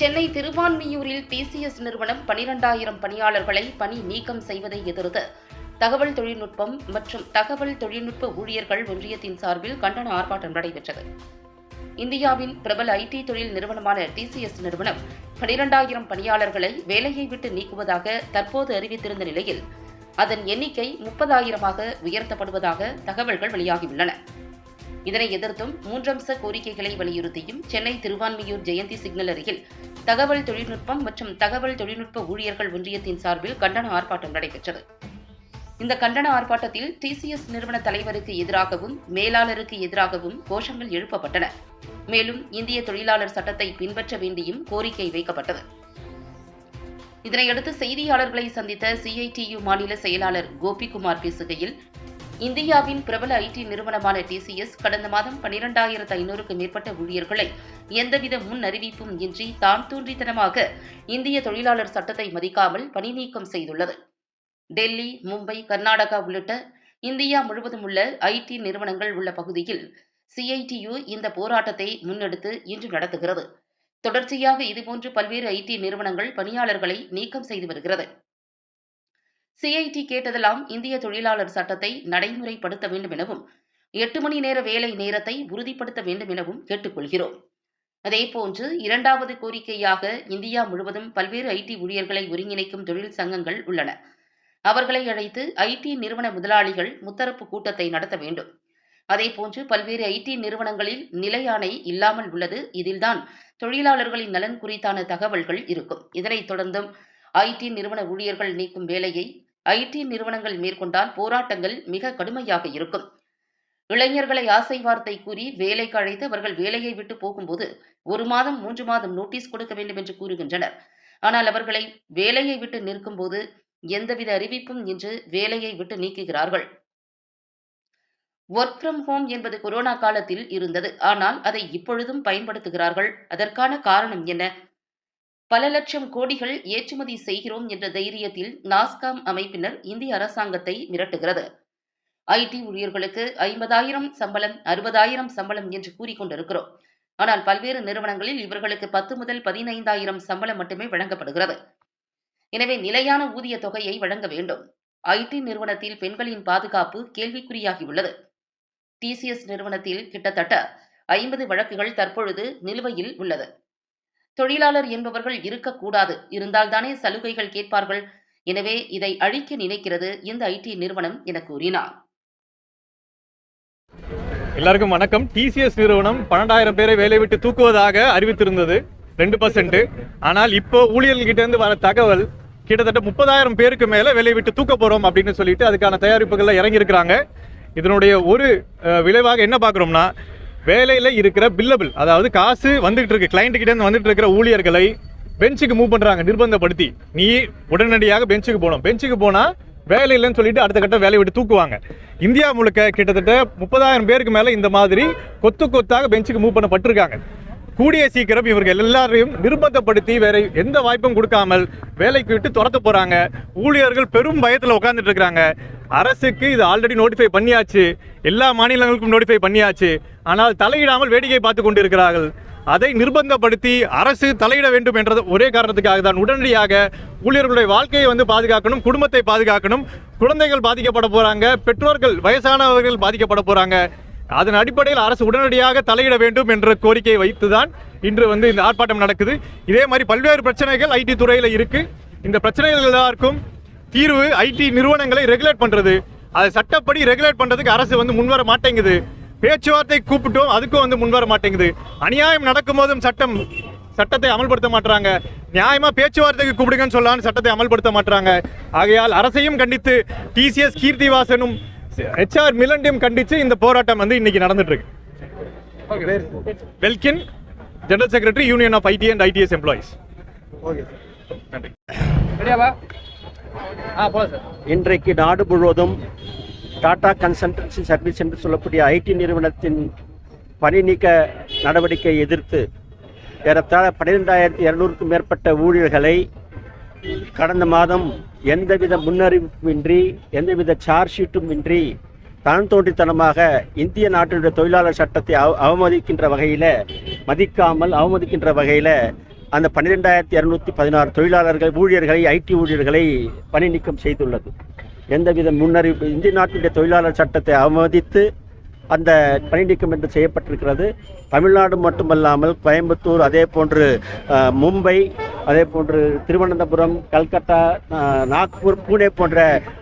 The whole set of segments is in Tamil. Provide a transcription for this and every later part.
சென்னை திருவான்மியூரில் டிசிஎஸ் நிறுவனம் பனிரெண்டாயிரம் பணியாளர்களை பணி நீக்கம் செய்வதை எதிர்த்து தகவல் தொழில்நுட்பம் மற்றும் தகவல் தொழில்நுட்ப ஊழியர்கள் ஒன்றியத்தின் சார்பில் கண்டன ஆர்ப்பாட்டம் நடைபெற்றது. இந்தியாவின் பிரபல ஐடி தொழில் நிறுவனமான டிசிஎஸ் நிறுவனம் பனிரெண்டாயிரம் பணியாளர்களை வேலையை விட்டு நீக்குவதாக தற்போது அறிவித்திருந்த நிலையில் அதன் எண்ணிக்கை முப்பதாயிரமாக உயர்த்தப்படுவதாக தகவல்கள் வெளியாகியுள்ளன. இதனை எதிர்த்தும் மூன்றம்ச கோரிக்கைகளை வலியுறுத்தியும் சென்னை திருவான்மியூர் ஜெயந்தி சிக்னல் அருகில் தகவல் தொழில்நுட்பம் மற்றும் தகவல் தொழில்நுட்ப ஊழியர்கள் ஒன்றியத்தின் சார்பில் கண்டன ஆர்ப்பாட்டம் நடைபெற்றது. இந்த கண்டன ஆர்ப்பாட்டத்தில் டிசிஎஸ் நிறுவன தலைவருக்கு எதிராகவும் மேலாளருக்கு எதிராகவும் கோஷங்கள் எழுப்பப்பட்டன. மேலும் இந்திய தொழிலாளர் சட்டத்தை பின்பற்ற வேண்டியும் கோரிக்கை வைக்கப்பட்டது. இதனையடுத்து செய்தியாளர்களை சந்தித்த சிஐடியு மாநில செயலாளர் கோபிகுமார் பேசுகையில் இந்தியாவின் பிரபல ஐடி நிறுவனமான டிசிஎஸ் கடந்த மாதம் பனிரெண்டாயிரத்து ஐநூறுக்கு மேற்பட்ட ஊழியர்களை எந்தவித முன் அறிவிப்பும் இன்றி தான் தோன்றித்தனமாக இந்திய தொழிலாளர் சட்டத்தை மதிக்காமல் பணிநீக்கம் செய்துள்ளது. டெல்லி மும்பை கர்நாடகா உள்ளிட்ட இந்தியா முழுவதும் உள்ள ஐடி நிறுவனங்கள் உள்ள பகுதியில் சிஐடியு இந்த போராட்டத்தை முன்னெடுத்து இன்று நடத்துகிறது. தொடர்ச்சியாக இதுபோன்று பல்வேறு ஐடி நிறுவனங்கள் பணியாளர்களை நீக்கம் செய்து வருகிறது. சிஐடி கேட்டதெல்லாம் இந்திய தொழிலாளர் சட்டத்தை நடைமுறைப்படுத்த வேண்டும் எனவும் எட்டு மணி நேர வேலை நேரத்தை உறுதிப்படுத்த வேண்டும் எனவும் கேட்டுக்கொள்கிறோம். அதேபோன்று இரண்டாவது கோரிக்கையாக இந்தியா முழுவதும் பல்வேறு ஐடி ஊழியர்களை ஒருங்கிணைக்கும் தொழில் சங்கங்கள் உள்ளன. அவர்களை அழைத்து ஐடி நிறுவன முதலாளிகள் முத்தரப்பு கூட்டத்தை நடத்த வேண்டும். அதேபோன்று பல்வேறு ஐடி நிறுவனங்களில் நிலையாணை இல்லாமல் உள்ளது. இதில்தான் தொழிலாளர்களின் நலன் குறித்தான தகவல்கள் இருக்கும். இதனைத் தொடர்ந்தும் ஐடி நிறுவன ஊழியர்கள் நீக்கும் வேலையை ஐடி நிறுவனங்கள் மேற்கொண்டால் போராட்டங்கள் மிக கடுமையாக இருக்கும். இளைஞர்களை ஆசை வார்த்தை கூறி வேலைக்கு அழைத்து அவர்கள் வேலையை விட்டு போகும்போது ஒரு மாதம் மூன்று மாதம் நோட்டீஸ் கொடுக்க வேண்டும் என்று கூறுகின்றனர். ஆனால் அவர்களை வேலையை விட்டு நிற்கும்போது எந்தவித அறிவிப்பும் இன்று வேலையை விட்டு நீக்குகிறார்கள். ஒர்க் ஃப்ரம் ஹோம் என்பது கொரோனா காலத்தில் இருந்தது. ஆனால் அதை இப்பொழுதும் பயன்படுத்துகிறார்கள். அதற்கான காரணம் என்ன? பல லட்சம் கோடிகள் ஏற்றுமதி செய்கிறோம் என்ற தைரியத்தில் நாஸ்காம் அமைப்பினர் இந்திய அரசாங்கத்தை மிரட்டுகிறது. ஐடி ஊழியர்களுக்கு ஐம்பதாயிரம் சம்பளம் அறுபதாயிரம் சம்பளம் என்று கூறிக்கொண்டிருக்கிறோம். ஆனால் பல்வேறு நிறுவனங்களில் இவர்களுக்கு பத்து முதல் பதினைந்தாயிரம் சம்பளம் மட்டுமே வழங்கப்படுகிறது. எனவே நிலையான ஊதிய தொகையை வழங்க வேண்டும். ஐடி நிறுவனத்தில் பெண்களின் பாதுகாப்பு கேள்விக்குறியாகியுள்ளது. டிசிஎஸ் நிறுவனத்தில் கிட்டத்தட்ட ஐம்பது வழக்குகள் தற்பொழுது நிலுவையில் உள்ளது. தொழிலாளர் என்பவர்கள் இருக்கக்கூடாது. இருந்தால்தானே சலுகைகள் கேட்பார்கள். எனவே இதை அழிக்க நினைக்கிறது இந்த ஐடி நிறுவனம் என கூறினார். எல்லாருக்கும் வணக்கம். டிசிஎஸ் நிறுவனம் பன்னெண்டாயிரம் பேரை வேலை விட்டு தூக்குவதாக அறிவித்திருந்தது. ரெண்டு பர்சன்ட் ஆனால் இப்போ ஊழியர்கள்கிட்ட இருந்து வர தகவல் கிட்டத்தட்ட முப்பதாயிரம் பேருக்கு மேல வேலை விட்டு தூக்க போறோம் அப்படின்னு சொல்லிட்டு அதுக்கான தயாரிப்புகள்ல இறங்கியிருக்கிறாங்க. இதனுடைய ஒரு அஹ், விளைவாக என்ன பார்க்குறோம்னா வேலையில் இருக்கிற பில்லபிள் அதாவது காசு வந்துகிட்டு இருக்கு கிளைண்ட் கிட்ட வந்துட்டு இருக்கிற ஊழியர்களை பெஞ்சுக்கு மூவ் பண்றாங்க நிர்பந்தப்படுத்தி. நீ உடனடியாக பெஞ்சுக்கு போகணும். பெஞ்சுக்கு போனா வேலை இல்லைன்னு சொல்லிட்டு அடுத்த கட்ட வேலையை விட்டு தூக்குவாங்க. இந்தியா முழுக்க கிட்டத்தட்ட முப்பதாயிரம் பேருக்கு மேல இந்த மாதிரி கொத்து கொத்தாக பெஞ்சுக்கு மூவ் பண்ணப்பட்டிருக்காங்க. கூடிய சீக்கிரம் இவர்கள் எல்லாரையும் நிர்பந்தப்படுத்தி வேற எந்த வாய்ப்பும் கொடுக்காமல் வேலைக்கு விட்டு துரத்த போறாங்க. ஊழியர்கள் பெரும் பயத்தில் உட்காந்துட்டு இருக்காங்க அரசுக்கு இது ஆல்ரெடி நோட்டிஃபை பண்ணியாச்சு. எல்லா மாநிலங்களுக்கும் நோட்டிஃபை பண்ணியாச்சு. ஆனால் தலையிடாமல் வேடிக்கை பார்த்து கொண்டிருக்கிறார்கள். அதை நிர்பந்தப்படுத்தி அரசு தலையிட வேண்டும் என்ற ஒரே காரணத்துக்காக தான். உடனடியாக ஊழியர்களுடைய வாழ்க்கையை வந்து பாதுகாக்கணும் குடும்பத்தை பாதுகாக்கணும். குழந்தைகள் பாதிக்கப்பட போறாங்க பெற்றோர்கள் வயசானவர்கள் பாதிக்கப்பட போறாங்க. அதன் அடிப்படையில் அரசு உடனடியாக தலையிட வேண்டும் என்ற கோரிக்கையை வைத்துதான் இன்று வந்து இந்த ஆர்ப்பாட்டம் நடக்குது. இதே மாதிரி பல்வேறு பிரச்சனைகள் ஐடி துறையில் இருக்கு. இந்த பிரச்சனைகள் எல்லாருக்கும் தீர்வு ஐடி நிறுவனங்களை ரெகுலேட் பண்றது. அதை சட்டப்படி ரெகுலேட் பண்றதுக்கு அரசு வந்து முன்வர மாட்டேங்குது. பேச்சுவார்த்தை கூப்பிட்டோம் அதுக்கும் வந்து முன்வர மாட்டேங்குது. அநியாயம் நடக்கும் போதும் சட்டம் சட்டத்தை அமல்படுத்த மாட்டாங்க நியாயமா பேச்சுவார்த்தைக்கு கூப்பிடுங்கன்னு சொல்லலாம்னு சட்டத்தை அமல்படுத்த மாட்டாங்க ஆகையால் அரசையும் கண்டித்து டிசிஎஸ் கீர்த்திவாசனும் ஹெச்ஆர் மிலண்டையும் கண்டித்து இந்த போராட்டம் வந்து இன்னைக்கு நடந்துட்டு இருக்கு வெல்கின் general secretary union of IT and ITES employees நன்றி. இன்றைக்கு நாடு முழுவதும் டாடா கன்சல்டன்சி சர்வீஸ் என்று சொல்லக்கூடிய ஐடி நிறுவனத்தின் பணி நீக்க நடவடிக்கையை எதிர்த்து ஏறத்தாழ பன்னிரெண்டாயிரத்தி இருநூறுக்கும் மேற்பட்ட ஊழியர்களை கடந்த மாதம் எந்தவித முன்னறிவிப்புமின்றி எந்தவித சார்ஜ் ஷீட்டும் இன்றி தான் தோன்றித்தனமாக இந்திய நாட்டினுடைய தொழிலாளர் சட்டத்தை அவ- அவமதிக்கின்ற வகையில் மதிக்காமல் அவமதிக்கின்ற வகையில் அந்த பன்னிரெண்டாயிரத்தி இரநூத்தி பதினாறு தொழிலாளர்கள் ஊழியர்களை ஐடி ஊழியர்களை பணி நீக்கம் செய்துள்ளது. எந்தவித முன்னறிவிப்பு இந்திய நாட்டினுடைய தொழிலாளர் சட்டத்தை அவமதித்து அந்த பணி நீக்கம் என்று செய்யப்பட்டிருக்கிறது. தமிழ்நாடு மட்டுமல்லாமல் கோயம்புத்தூர் அதே போன்று மும்பை அதே போன்று திருவனந்தபுரம் கல்கத்தா நாக்பூர் பூனே போன்ற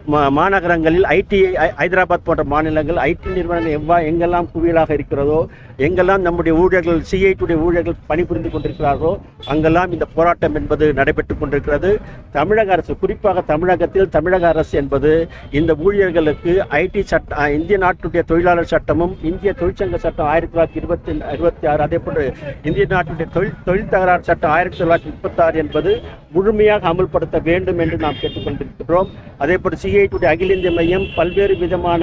மா- மாநகரங்களில் ஐடி ஹைதராபாத் போன்ற மாநிலங்கள் ஐடி நிறுவனங்கள் எவ்வா எங்கெல்லாம் குவியலாக இருக்கிறதோ எங்கெல்லாம் நம்முடைய ஊழியர்கள் சிஐடியுடைய ஊழியர்கள் பணிபுரிந்து கொண்டிருக்கிறார்களோ அங்கெல்லாம் இந்த போராட்டம் என்பது நடைபெற்று கொண்டிருக்கிறது. தமிழக அரசு குறிப்பாக தமிழகத்தில் தமிழக அரசு என்பது இந்த ஊழியர்களுக்கு ஐடி சட்ட இந்திய நாட்டுடைய தொழிலாளர் சட்டமும் இந்திய தொழிற்சங்க சட்டம் ஆயிரத்தி தொள்ளாயிரத்தி இருபத்தி இருபத்தி ஆறு அதே போன்று இந்திய நாட்டுடைய தொழில் தொழில் தகராறு சட்டம் ஆயிரத்தி தொள்ளாயிரத்தி முப்பத்தாறு என்பது முழுமையாக அமல்படுத்த வேண்டும் என்று நாம் கேட்டுக்கொண்டிருக்கிறோம். அதே போல் சிஐடியுடைய அகில இந்திய மையம் பல்வேறு விதமான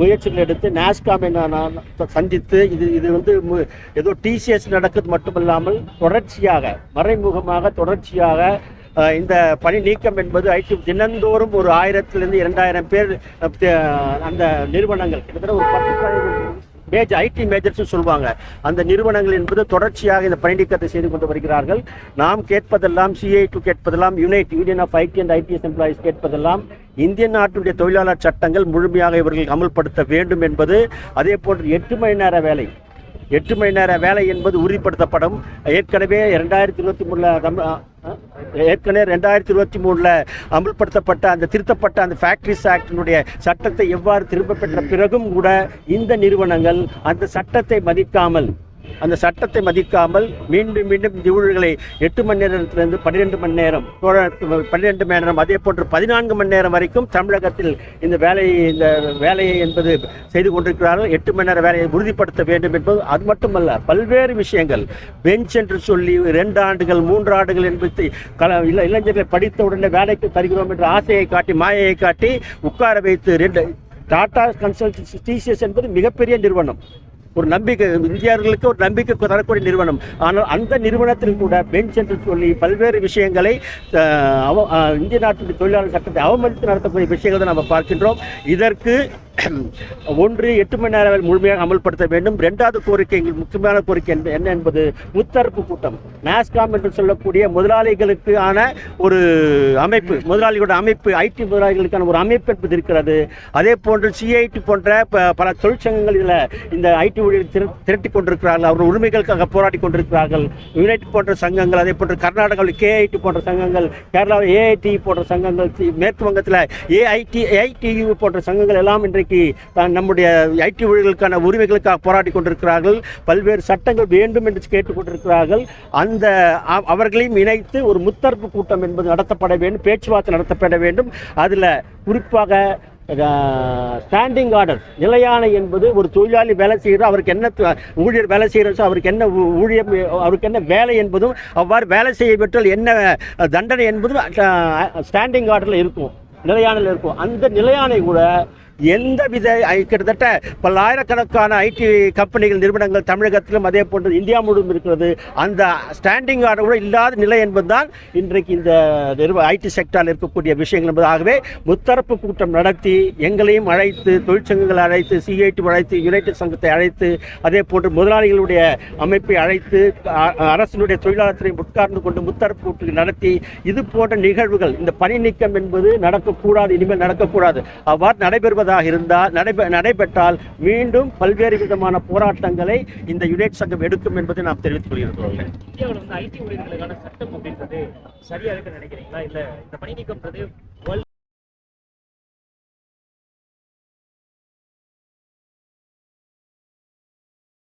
முயற்சிகள் எடுத்து நாஸ்காம் நாஸ்காமை சந்தித்து இது இது வந்து ஏதோ டிசிஎஸ் நடக்குது மட்டுமல்லாமல் தொடர்ச்சியாக மறைமுகமாக தொடர்ச்சியாக இந்த பணி நீக்கம் என்பது ஐடி தினந்தோறும் ஒரு ஆயிரத்திலிருந்து இரண்டாயிரம் பேர் அந்த நிறுவனங்கள் கிட்டத்தட்ட ஒரு பத்து மேஜர் ஐடி மேஜர்ஸ் சொல்லுவாங்க. அந்த நிறுவனங்கள் என்பது தொடர்ச்சியாக இந்த பயணிக்கத்தை செய்து கொண்டு வருகிறார்கள். நாம் கேட்பதெல்லாம் CITU கேட்பதெல்லாம் unite union of IT and ITES employees கேட்பதெல்லாம் இந்திய நாட்டுடைய தொழிலாளர் சட்டங்கள் முழுமையாக இவர்கள் அமல்படுத்த வேண்டும் என்பது அதே போன்று எட்டு மணி நேர வேலை. எட்டு மணி நேர வேலை என்பது உறுதிப்படுத்தப்படும். ஏற்கனவே இரண்டாயிரத்தி இருபத்தி மூணில் தமிழ் ஏற்கனவே ரெண்டாயிரத்தி இருபத்தி மூணில் அமல்படுத்தப்பட்ட அந்த திருத்தப்பட்ட அந்த ஃபேக்ட்ரிஸ் ஆக்டினுடைய சட்டத்தை எவ்வாறு திரும்ப பெற்ற பிறகும் கூட இந்த நிறுவனங்கள் அந்த சட்டத்தை மதிக்காமல் அந்த சட்டத்தை மதிக்காமல் மீண்டும் மீண்டும் இந்த ஊழல்களை எட்டு மணி நேரத்திலிருந்து பன்னிரெண்டு மணி நேரம் பன்னிரெண்டு மணி நேரம் அதே போன்று பதினான்கு மணி நேரம் வரைக்கும் தமிழகத்தில் இந்த வேலையை இந்த வேலையை என்பது செய்து கொண்டிருக்கிறார்கள். எட்டு மணி நேர வேலையை உறுதிப்படுத்த வேண்டும் என்பது அது மட்டுமல்ல பல்வேறு விஷயங்கள். பெஞ்ச் என்று சொல்லி ரெண்டு ஆண்டுகள் மூன்று ஆண்டுகள் என்பது கல இள இளைஞர்களை படித்த உடனே வேலைக்கு தருகிறோம் என்ற ஆசையை காட்டி மாயையை காட்டி உட்கார வைத்து ரெண்டு டாடா கன்சல்டன்சி டிசிஎஸ் என்பது மிகப்பெரிய நிறுவனம். ஒரு நம்பிக்கை இந்தியர்களுக்கு ஒரு நம்பிக்கை தரக்கூடிய நிறுவனம். ஆனால் அந்த நிறுவனத்தில் கூட பெஞ்ச் என்று சொல்லி பல்வேறு விஷயங்களை அவ- இந்திய நாட்டின் தொழிலாளர் சட்டத்தை அவமதித்து நடத்தக்கூடிய விஷயங்களை தான் நம்ம பார்க்கின்றோம். இதற்கு ஒன்று எட்டு மணி நேரம் முழுமையாக அமல்படுத்த வேண்டும். இரண்டாவது கோரிக்கை எங்கள் முக்கியமான கோரிக்கை என்ன என்பது முத்தரப்பு கூட்டம். நாஸ்காம் என்று சொல்லக்கூடிய முதலாளிகளுக்கு ஆன ஒரு அமைப்பு முதலாளிகளோட அமைப்பு ஐடி முதலாளிகளுக்கான ஒரு அமைப்பு என்பது இருக்கிறது. அதே போன்று சிஐடி போன்ற ப- பல தொழிற்சங்கங்கள் இதில் இந்த ஐடி ஊழியர் திரட்டி கொண்டிருக்கிறார்கள். அவர்கள் உரிமைகளுக்காக போராடி கொண்டிருக்கிறார்கள். யுனைட் போன்ற சங்கங்கள் அதே போன்று கர்நாடகாவில் கேஐடி போன்ற சங்கங்கள் கேரளாவில் ஏஐடி போன்ற சங்கங்கள் மேற்கு வங்கத்தில் ஏஐடி ஏஐடியு போன்ற சங்கங்கள் எல்லாம் இன்றைக்கு தான் நம்முடைய ஐடி ஊழியர்களுக்கான உரிமைகளுக்காக போராடி கொண்டிருக்கிறார்கள். பல்வேறு சட்டங்கள் வேண்டும் என்று கேட்டுக்கொண்டிருக்கிறார்கள் அந்த அவர்களையும் இணைத்து ஒரு முத்தரப்பு கூட்டம் என்பது நடத்தப்பட வேண்டும் பேச்சுவார்த்தை நடத்தப்பட வேண்டும். அதில் குறிப்பாக ஸ்டாண்டிங் ஆர்டர் நிலையான என்பது ஒரு தொழிலாளி வேலை செய்கிறார் அவருக்கு என்ன ஊழியர் வேலை செய்கிறார் அவருக்கு என்ன ஊ- ஊழியம் அவருக்கு என்ன வேலை என்பதும் அவ்வாறு வேலை செய்யப்பட்டால் என்ன தண்டனை என்பதும் ஸ்டாண்டிங் ஆர்டரில் இருக்கும் நிலையானில் இருக்கும். அந்த நிலையானை கூட எந்த வித கிட்டத்தட்ட பல்லாயிரக்கணக்கான ஐடி கம்பெனிகள் நிறுவனங்கள் தமிழகத்திலும் அதே போன்று இந்தியா முழுவதும் இருக்கிறது. அந்த ஸ்டாண்டிங் ஆர்டர் கூட இல்லாத நிலை என்பதுதான் இன்றைக்கு இந்த நிறுவ ஐடி செக்டாரில் இருக்கக்கூடிய விஷயங்கள் என்பதாகவே முத்தரப்பு கூட்டம் நடத்தி எங்களையும் அழைத்து தொழிற்சங்கங்களை அழைத்து சிஐடி அழைத்து யுனைடெட் சங்கத்தை அழைத்து அதே போன்று முதலாளிகளுடைய அமைப்பை அழைத்து அரசினுடைய தொழிலாளர் துறை உட்கார்ந்து கொண்டு முத்தரப்பு கூட்டம் நடத்தி இது போன்ற நிகழ்வுகள் இந்த பணி நீக்கம் என்பது நடக்கக்கூடாது இனிமேல் நடக்கக்கூடாது. அவ்வாறு நடைபெறுவது நடைபெறுவதாக இருந்தால் நடைபெ நடைபெற்றால் மீண்டும் பல்வேறு விதமான போராட்டங்களை இந்த யுனைட் சங்கம் எடுக்கும் என்பதை நாம் தெரிவித்துக் கொள்கிறோம். இந்தியாவில் வந்து ஐடி ஊழியர்களுக்கான சட்டம் அப்படின்றது சரியா நினைக்கிறீங்களா? இல்ல இந்த பணி நீக்கம்ன்றது